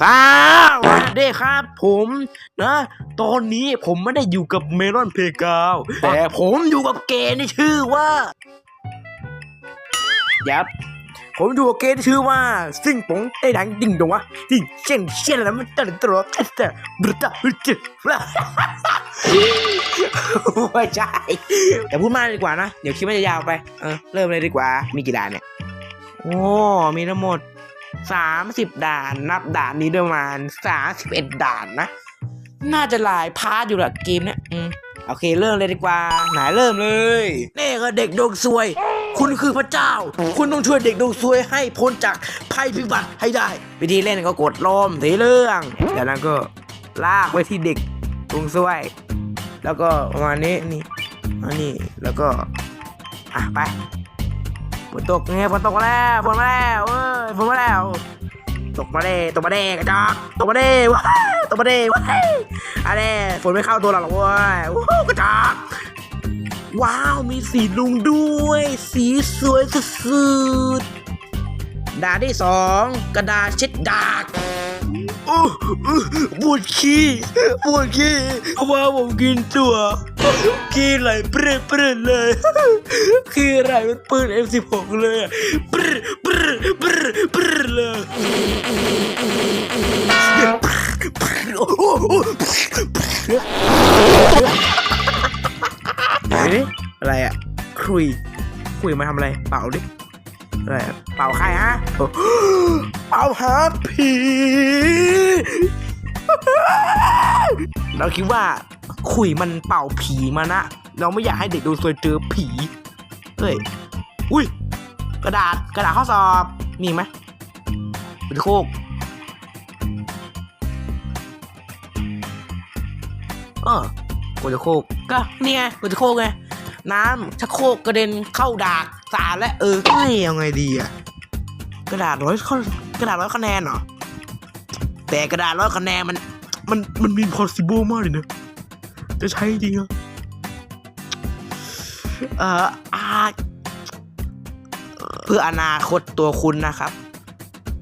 สวัสดีครับผมนะ ตอนนี้ผมไม่ได้อยู่กับเมลอนเพกาว แต่ผมอยู่กับเกย์ที่ชื่อว่า ยับ ผมอยู่กับเกย์ที่ชื่อว่าซิ่งปงไอ้ดังดิ่งดงวะดิ่งเช่นเช่นแล้วมันตลอดตลอดแต่บรดาบรดาไม่ใช่แต่พูดมากดีกว่านะ เดี๋ยวคลิปมันจะยาวไป เออ เริ่มเลยดีกว่า มีกี่ด่านเนี่ย โอ้ มีทั้งหมด สามสิบด่าน นับด่านนี้ด้วยประมาณสามสิบเอ็ดด่านนะ น่าจะหลายพาร์ทอยู่ละเกมเนี้ยอืมโอเคเริ่มเลยดีกว่า ไหนเริ่มเลยนี่ก็เด็กดวงซวย คุณคือพระเจ้า คุณต้องช่วยเด็กดวงซวยให้พ้นจากภัยพิบัติให้ได้ วิธีเล่นก็กดลมสีเรื่องจากนั้นก็ลากไปที่เด็กดวงซวย แล้วก็ประมาณนี้นี่อันนี้แล้วก็อะไป ฝนตกไงฝนตกมาแล้วฝนมาแล้วเอ้ยฝนมาแล้ว ตกมาเด้ตกมาเด้กระจอกตกมาเด้ว้าตกมาเด้ว้าอะไรฝนไม่เข้าตัวเราหรอกเว้ยวู้ฮู้กระจอกว้าวมีสีลุงด้วย สีสวยสุดๆด่านที่สองกระดาษเช็ดดากปวดขี้ปวดขี้เพราะว่าผมกินตัว ขี้ไหลเปรี้ยเปรี้ยเลยขี้ไหลเป็นปืน M16 เลยปรี้ยปรี้ยปรี้ยปรี้ยเลยไหนดิอะไรอะคุยคุยมาทำอะไร เป่าดิอะไรเป่าใครฮะเป่าหาผีเราคิดว่า คุยมันเป่าผีมานะ เราไม่อยากให้เด็กโดนซวยเจอผี เฮ้ย อุ้ย กระดาษ กระดาษข้อสอบ มีไหมเป็นโคกเออกูจะโคกก็เนี่ยกูจะโคกไง น้ำชักโคกกระเด็นเข้าดากสารและเออเฮ้ยเอาไงดีอะกระดาษร้อยข้อกระดาษร้อยคะแนนเหรอแต่กระดาษร้อยคะแนนมันมันมันมี possible มากเลยนะ จะใช้จริงเหรอเอ่ออาเพื่ออนาคตตัวคุณนะครับ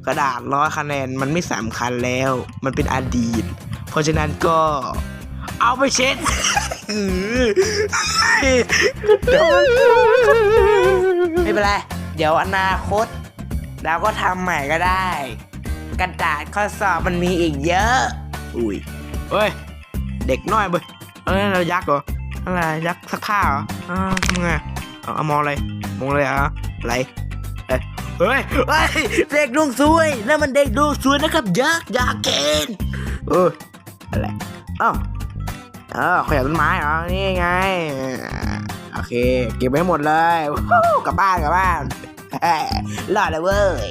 กระดาษร้อยคะแนนมันไม่สำคัญแล้ว มันเป็นอดีต เพราะฉะนั้นก็เอาไปเช็ดไม่เป็นไร เดี๋ยวอนาคตเราก็ทำใหม่ก็ได้ กระดาษข้อสอบมันมีอีกเยอะ อุ้ยเฮ้ย เด็กน้อยเบ้ย เอ้ยเรายักษ์เหรออะไรยักษ์สักผ้าเหรออ่าทำไงเอาเอามองอะไรมองอะไรอะอะไรเอ้ยเฮ้ยเฮ้ยเด็กดวงสวยนั่นมันเด็กดวงสวยนะครับยักษ์อยากเกณฑ์เอออะไรอ้าวเออขยับต้นไม้เหรอนี่ไงโอเค เก็บไว้ให้หมดเลยกลับบ้านกลับบ้านเฮ้ยรอดเลยเว้ย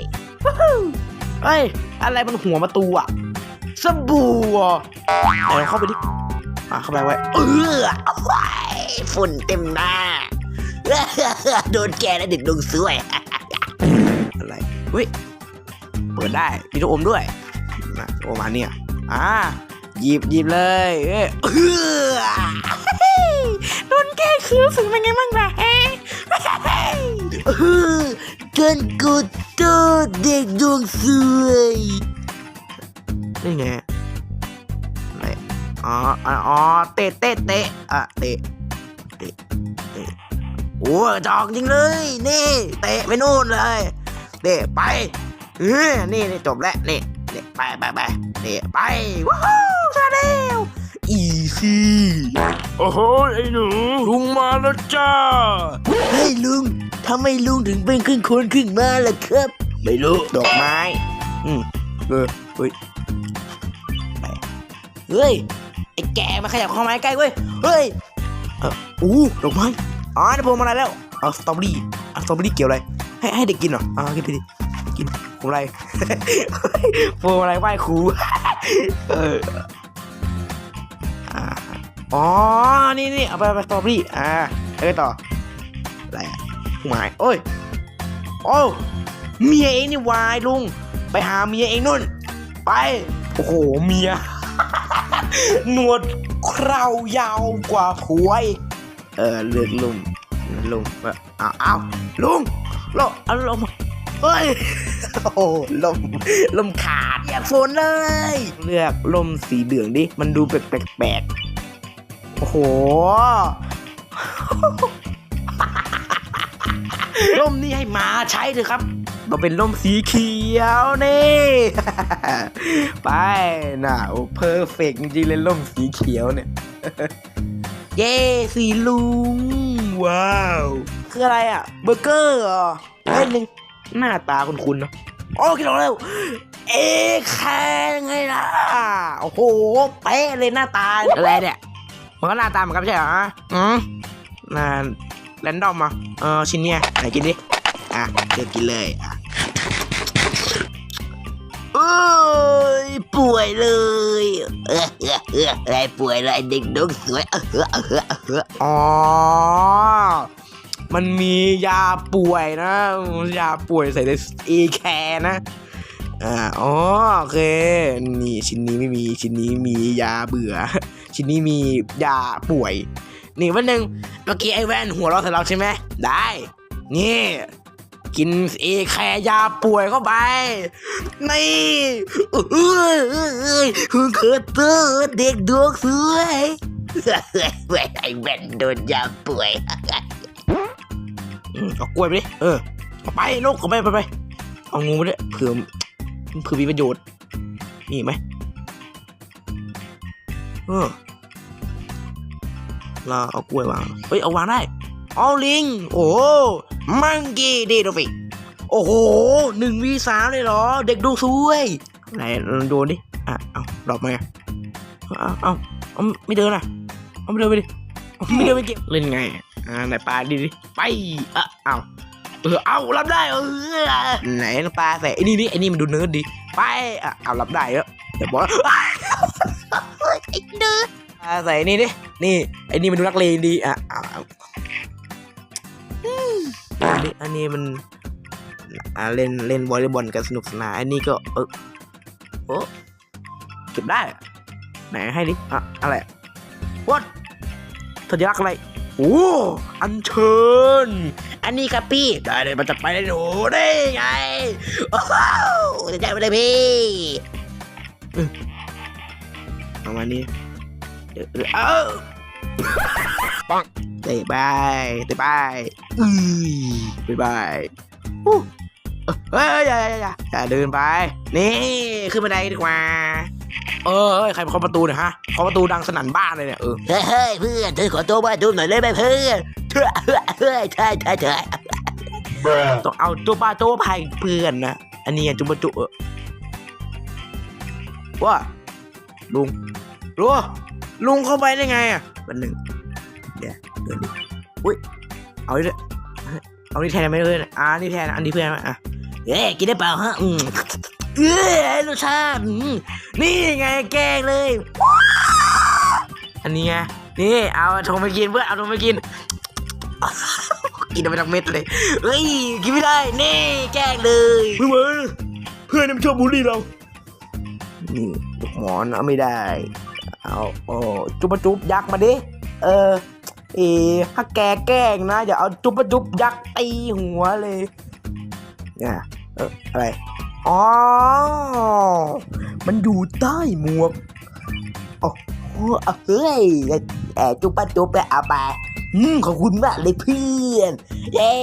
เฮ้ย อะไรมันหัวประตูอะสบู่อะเดี๋ยวเข้าไปดิ อะเข้าไปไว้ เออเอาไว้ฝุ่นเต็มหน้า โดนแกแล้วเด็กดวงสวย อะไรเฮ้ย เปิดได้มีลูกอมด้วยนะโอมาเนี่ย อ่าหยิบหยิบเลยเอ้ยเอื้อโดนแกคือรู้สึกเป็นไงบ้างล่ะเฮ้เออกันกูโตเด็กดวงสวยนี่ไง อ๋ออ๋ออ๋อเตะเตะเตะอะเตะเตะเตะโอ้จอกจริงเลย นี่ เตะไปนู่นเลยเตะไปเออนี่นี่จบแล้วนี่นี่ไปไปไปเตะไปว้าวชาเดลอีซี่โอ้โหไอ้หนูลุงมาแล้วจ้าเฮ้ยลุงทำไมลุงถึงเป็นครึ่งคนครึ่งมาล่ะครับ ไม่รู้ดอกไม้อืมเออเฮ้ยไปเฮ้ยไอ้ แกมาขยับเข้ามาใกล้เว้ย เฮ้ย เอออู้ดอกไม้อ๋อได้พวงมาลัยแล้วเอาสตรอเบอรี่เอาสตรอเบอรี่เกี่ยวอะไร ให้ให้เด็กกินเหรออ่ากินไปดิ กินผมอะไรพวงอะไรไหว้ครู เอออ๋อ นี่นี่เอาไปเอาไปสตรอเบอรี่ อ่าแล้วไปต่อ อะไรอะผู้หมายโอ้ย โอ้เมียเองนี่วายลุง ไปหาเมียเองนู่น ไป โอ้โห เมีย หนวดเคราวยาวกว่าผัวอีก เออเลือดลุงลุงเอออ้าวอ้าวลุงลมอาลมเฮ้ย โอ้ลมลมขาดเปียกฝนเลย เลือกลมสีเหลืองดิ มันดูแปลกๆโอ้โหร่มนี่ให้หมาใช้เถอะครับ เราเป็นร่มสีเขียวนี่ ไปน่ะโอ้เพอร์เฟกจริงเลยร่มสีเขียวเนี่ย เย้สีลุง ว้าว คืออะไรอะ เบอร์เกอร์เหรอเล่นหนึ่งหน้าตาคุ้นๆเนาะโอ้คิดออกแล้วเอแค่ไงล่ะ โอ้โหเป๊ะเลยหน้าตา อะไรเนี่ยมันก็หน้าตาเหมือนกันไม่ใช่เหรออืมน่าแรนดอมอะเออชิ้นเนี้ยไหนกินดิ อะเดี๋ยวกินเลยอะ ยป่วยเลยเออเออเอออะไรป่วยเลยเด็กดงสวยเออเออเออเอออ๋อ มันมียาป่วยนะ ยาป่วยใส่ในเอแคร์นะ อ่าอ๋อโอเค นี่ชิ้นนี้ไม่มี ชิ้นนี้มียาเบื่อ ชิ้นนี้มียาป่วย นี่วันหนึ่งเมื่อกี้ไอ้แว่นหัวเราะใส่เราใช่ไหมได้ นี่ กินเอแครยาป่วยเข้าไป นี่เอ้ยเอ้ยเอ้ยคุณเกิดเตอเด็กดวงสวยไอ้แว่นโดนยาป่วยเอากล้วยไปดิ เออไปลูกเอาไปไปไปเอางูไปด้วยเผื่อเผื่อมีประโยชน์มีอีกไหมเออเราเอากล้วยวาง เฮ้ย เอาวางได้ เอาลิง โอ้ มังกี้ดีโดฟิโอ้โหหนึ่งวีสามเลยเหรอ เด็กดูสวย ไหนลองโดนดิ อะ เอาดรอปมาอะเอาเอาเอาไม่เดินอะ เอาไม่เดินไปดิเอาไม่เดินไปเก็บเล่นไง อ่า ไหนปลาดิดิ ไปอะเอาเออ เอารับได้ เออ ไหนปลาใส่ไอ้นี่นี่ไอ้นี่มันดูเนิร์ดดิ ไปอะเอารับได้แล้วเดี๋ยวบอกว่าไอ้เนิร์ดปลาใส่นี่ดิ นี่ ไอ้นี่มันดูนักเลงดี อะเอาเอาอืม อันนี้อันนี้มันเล่นเล่นวอลเลย์บอลกันสนุกสนานอันนี้ก็เออโอ้เก็บได้ไหนให้ดิอะอะไรวัดสัญลักษณ์อะไรโอ้อันเชิญ อันนี้ครับพี่ ได้เลยมันจะไปได้หนูได้ไง โอ้โหใจไปเลยพี่เออเอามานี่เดี๋ยวเดี๋ยวเอา ปังเตะไปเตะไปอือบ๊ายบายอู้เฮ้ยอย่าอย่าอย่าอย่าเดินไป นี่ขึ้นบันไดดีกว่า เออเฮ้ยใครมาเคาะประตูเนี่ยฮะเคาะประตูดังสนั่นบ้านเลยเนี่ยเออเฮ้ยเฮ้ยเพื่อนเธอขอตัวมาดูหน่อยเลยไหมเพื่อนเฮ้ยเฮ้ยเฮ้ยใช่ใช่ใช่ต้องเอาตัวป้าตัวพายเพื่อนนะอันนี้จุบจุเออว่าลุงลุงลุงเข้าไปได้ไงอะวันหนึ่ง เดี๋ยวเดินดิอุ้ยเอาดิเอานี่แทนไหมเพื่อนอ่านี่แทนอันนี้เพื่อนอะเอ้ยกินได้เปล่าฮะอืมเอ้ยรสชาติอืมนี่ไงแกล้งเลย อันนี้ไงนี่เอาทงไปกินเพื่อนเอาทงไปกินกินเอาไปทั้งเม็ดเลยเฮ้ยกินไม่ได้นี่แกล้งเลยเพื่อนเพื่อนมันชอบบูลลี่เรานี่ลูกหมอนเอาไม่ได้เอาโอ้จุบปะจุบยักษ์มาดิเออ เอถ้าแกแกล้งนะอย่าเอาจุบปะจุบยักษ์ตีหัวเลยเนี่ยเอออะไรอ๋อมันอยู่ใต้หมวกโอ้โหเฮ้ยแอบจุบปะจุบไปเอาไปอืมขอบคุณมากเลยเพื่อน เย้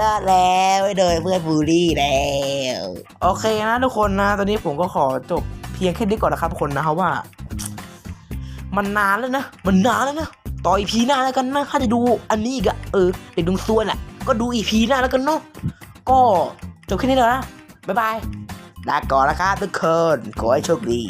รอดแล้วไม่โดนเพื่อนบูลลี่แล้ว โอเคนะทุกคนนะ ตอนนี้ผมก็ขอจบเพียงแค่นี้ก่อนนะครับทุกคนนะครับว่า มันนานแล้วนะ มันนานแล้วนะ ต่ออีพีหน้าแล้วกันนะถ้าจะดูอันนี้อีกอะเออเด็กดวงซวนอะก็ดูอีพีหน้าแล้วกันเนาะก็จบแค่นี้แล้วนะบ๊ายบายลาก่อนนะครับทุกคนขอให้โชคดี